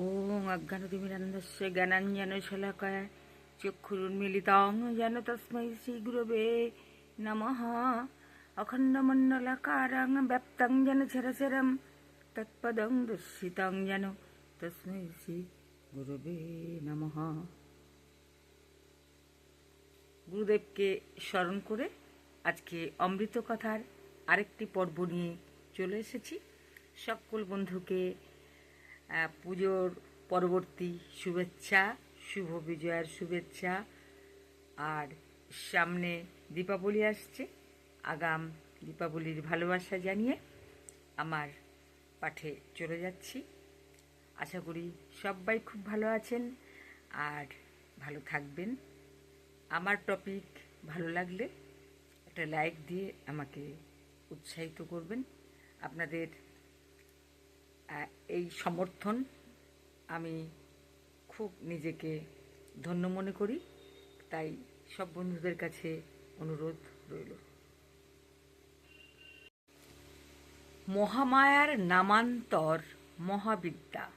ওং অজ্ঞানতিমিরান্ধস্য জ্ঞানাঞ্জন শলাকায়। চক্ষুরুন্মিলিতং যেন তস্মৈ শ্রীগুরবে নমঃ। অখণ্ডমণ্ডলাকারং ব্যপ্তং যেন চরচরম তৎপদং দর্শিতং যেন তস্মৈ শ্রী নমঃ। গুরুদেবকে স্মরণ করে আজকে অমৃত কথার আরেকটি পর্ব নিয়ে চলে এসেছি। সকল বন্ধুকে পুজোর পরবর্তী শুভেচ্ছা, শুভ বিজয়ার শুভেচ্ছা। আর সামনে দীপাবলি আসছে। আগাম দীপাবলির ভালোবাসা জানিয়ে আমার পাঠে চলে যাচ্ছি। আশা করি সবাই খুব ভালো আছেন আর ভালো থাকবেন। আমার টপিক ভালো লাগলে একটা লাইক দিয়ে আমাকে উৎসাহিত করবেন। আপনাদের এই সমর্থন আমি খুব নিজেকে ধন্য মনে করি। তাই সব বন্ধুদের কাছে অনুরোধ রইল। মহামায়ার নামান্তর মহাবিদ্যা।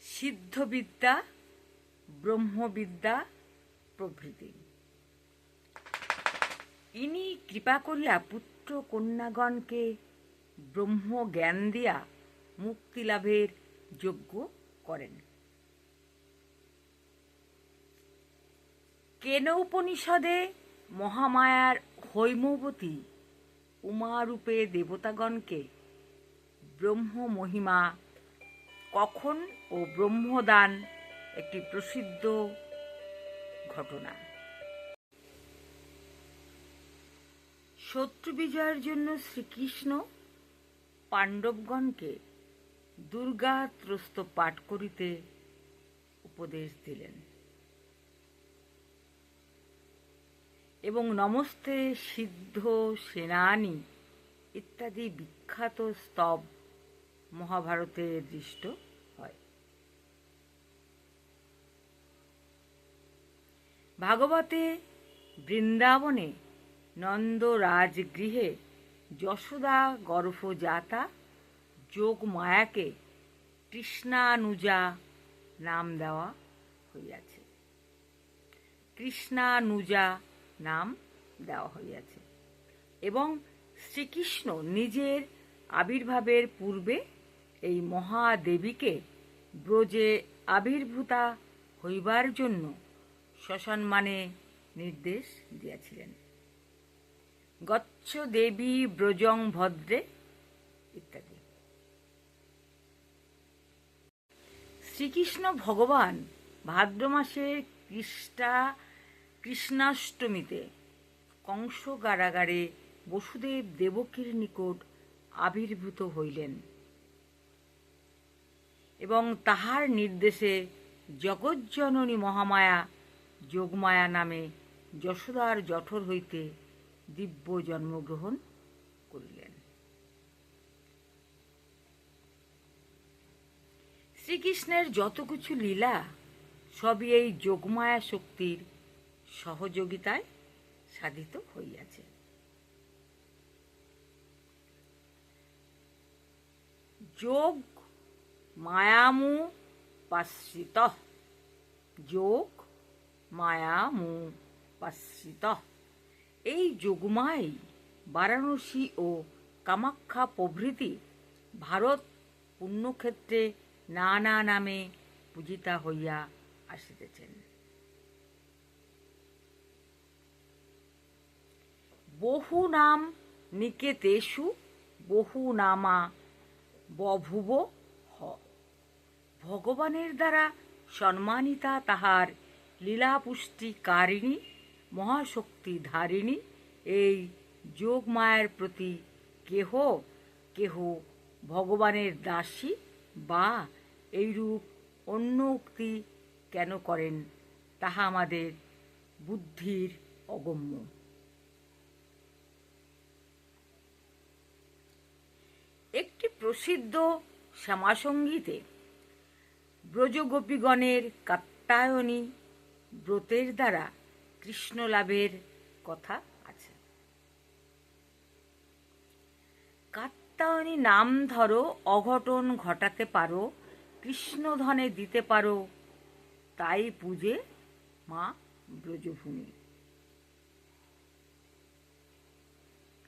সিদ্ধবিদ্যা, ব্রহ্মবিদ্যা, প্রভৃতি। ইনি কৃপা করিয়া পুত্র কন্যাগণকে ব্রহ্ম জ্ঞান দিয়া মুক্তি লাভের যোগ্য করেন। কেন উপনিষদে মহামায়ার হৈমবতী উমারূপে দেবতাগণকে ব্রহ্ম মহিমা কখন ও ব্রহ্মদান একটি প্রসিদ্ধ ঘটনা। শত্রু বিজয়ের জন্য শ্রীকৃষ্ণ পাণ্ডবগণকে দুর্গা ত্রস্ত পাঠ করিতে উপদেশ দিলেন। এবং নমস্তে সিদ্ধ সেনানি ইত্যাদি বিখ্যাত স্তব মহাভারতে দৃষ্ট হয়। ভাগবতে বৃন্দাবনে নন্দ রাজগৃহে যশোদা গর্ভজাতা যোগ মায়াকে কৃষ্ণানুজা নাম দেওয়া হইয়াছে। কৃষ্ণানুজা নাম দেওয়া হইয়াছে। এবং শ্রীকৃষ্ণ নিজের আবির্ভাবের পূর্বে এই মহাদেবীকে ব্রজে আবির্ভূতা হইবার জন্য শ্মশান মানে নির্দেশ দিয়াছিলেন। গচ্ছ দেবী ব্রজং ভদ্রে, ইত্যাদি। শ্রীকৃষ্ণ ভগবান ভাদ্র মাসের কৃষ্ণা কৃষ্ণাষ্টমীতে কংস কারাগারে বসুদেব দেবকীর নিকট আবির্ভূত হইলেন এবং তাহার নির্দেশে জগজ্জননী মহামায়া যোগমায়া নামে যশোদার জঠর হইতে দিব্য জন্মগ্রহণ করিলেন। শ্রীকৃষ্ণের যত কিছু লীলা, সবই এই যোগমায়া শক্তির সহযোগিতায় সাধিত হইয়াছে। যোগ মায়ামু পাশ্রিত। যোগ মায়ামু পাশ্রিত। এই যোগমাই বারাণসী ও কামাখ্যা প্রভৃতি ভারত পুণ্যক্ষেত্রে নানা নামে পূজিতা হইয়া আসিতেছেন। বহু নাম নিকেতেষু, বহু নামা বভুব হ। ভগবানের দ্বারা সম্মানিতা তাহার লীলাপুষ্টিকারিণী মহাশক্তি ধারিণী এই যোগ মায়ের প্রতি কেহ কেহ ভগবানের দাসী বা এইরূপ অন্য উক্তি কেন করেন? তাহা আমাদের বুদ্ধির অগম্য। একটি প্রসিদ্ধ শ্যামাসঙ্গীতে ব্রজগোপীগণের কাত্তায়নী ব্রতের দ্বারা কৃষ্ণ লাভের কথা আছে। কাত্ত কাত্তায়নী নাম ধরো, অঘটন ঘটাতে পারো কৃষ্ণধনে দিতে পারো, তাই পূজে মা ব্রজভূমি।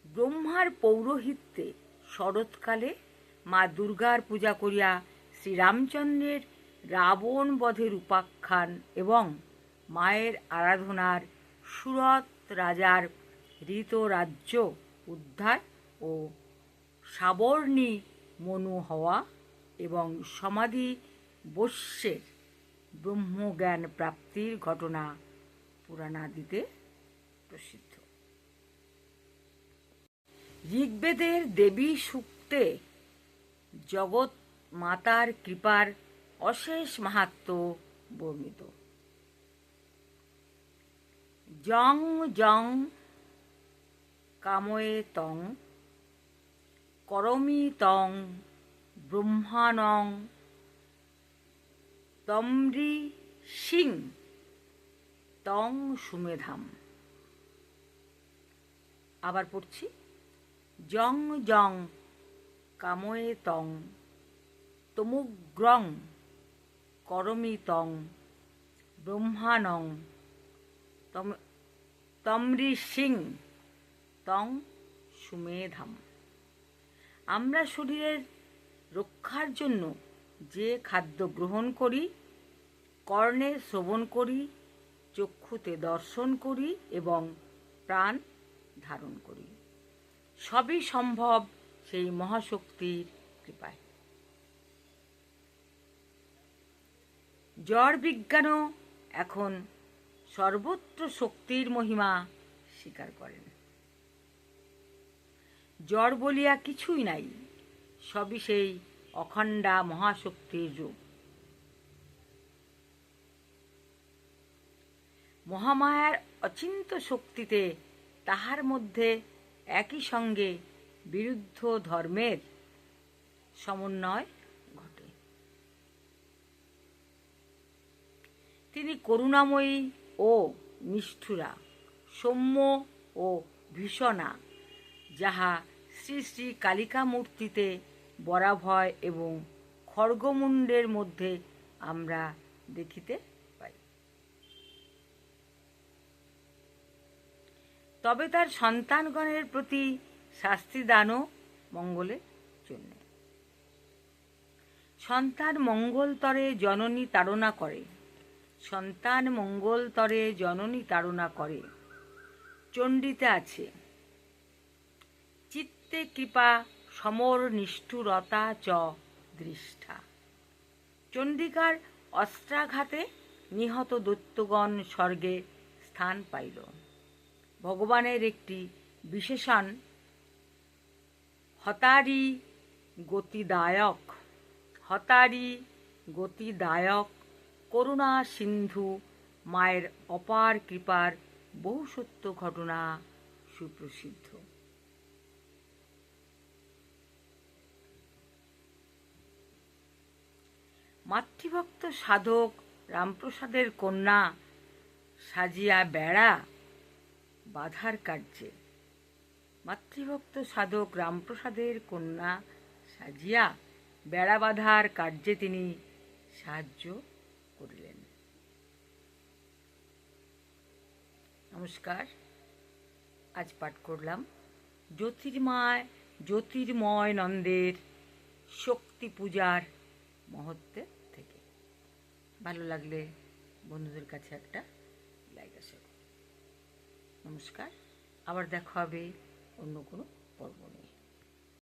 ব্রহ্মার পৌরোহিত্যে শরৎকালে মা দুর্গার পূজা করিয়া শ্রীরামচন্দ্রের রাবণ বধের উপাখ্যান এবং মায়ের আরাধনার সুরত রাজার ঋত রাজ্য উদ্ধার ও সাবর্ণী মনু হওয়া এবং সমাধি বস্যের ব্রহ্মজ্ঞান প্রাপ্তির ঘটনা পুরাণাদিতে প্রসিদ্ধ। ঋগ্বেদের দেবী সূক্তে জগৎ মাতার কৃপার অশেষ মাহাত্ম বর্ণিত। জং জং কাময়ে তং করমি তং ব্রহ্মানং তম্রি সিং তং সুমেধাম আবার পড়ছি। জং জং কাময়ে তং তমুগ্রং করমি তং ব্রহ্মানং তম তমরি সিং, তং সুমেধাম। আমরা শরীরের রক্ষার জন্য যে খাদ্য গ্রহণ করি, কর্ণে শ্রবণ করি, চক্ষুতে দর্শন করি এবং প্রাণ ধারণ করি। সবই সম্ভব সেই মহাশক্তির কৃপায়। জ্বর বিজ্ঞানও এখন সর্বত্র শক্তির মহিমা স্বীকার করেন। জ্বর বলিয়া কিছুই নাই, সবই সেই অখণ্ডা মহাশক্তির রূপ। মহামায়ার অচিন্ত শক্তিতে তাহার মধ্যে একই সঙ্গে বিরুদ্ধ ধর্মের সমন্বয় ঘটে। তিনি করুণাময়ী ও নিষ্ঠুরা, সৌম্য ও ভীষণা, যাহা শ্রী শ্রী কালিকা মূর্তিতে বরাভয় এবং খড়গমুণ্ডের মধ্যে আমরা দেখিতে পাই। তবে তার সন্তানগণের প্রতি শাস্তি দানও মঙ্গলের জন্য সন্তান মঙ্গলতরে জননী তাড়না করে। সন্তান মঙ্গলতরে জননী তাড়না করে। চণ্ডীতে আছে। চিত্তে কৃপা সমর নিষ্ঠুরতা চ দৃষ্ঠা। চণ্ডিকার অস্ত্রাঘাতে নিহত দৈত্যগণ স্বর্গে স্থান পাইল। ভগবানের একটি বিশেষণ, হতারি গতিদায়ক হতারি গতিদায়ক করুণা সিন্ধু, মায়ের অপার কৃপার বহু সত্য ঘটনা সুপ্রসিদ্ধ। মাতৃভক্ত সাধক রামপ্রসাদের কন্যা সাজিয়া বেড়া বাধার কার্যে। মাতৃভক্ত সাধক রামপ্রসাদের কন্যা সাজিয়া বেড়া বাঁধার কার্যে তিনি সাহায্য করিলেন। নমস্কার, আজ পাঠ করলাম জ্যোতির্ময় জ্যোতির্ময় নন্দের শক্তি পূজার মহত্বের থেকে। ভালো লাগলে বন্ধুদের কাছে একটা লাইক আসে। নমস্কার, আবার দেখা হবে অন্য কোনো পর্ব নিয়ে।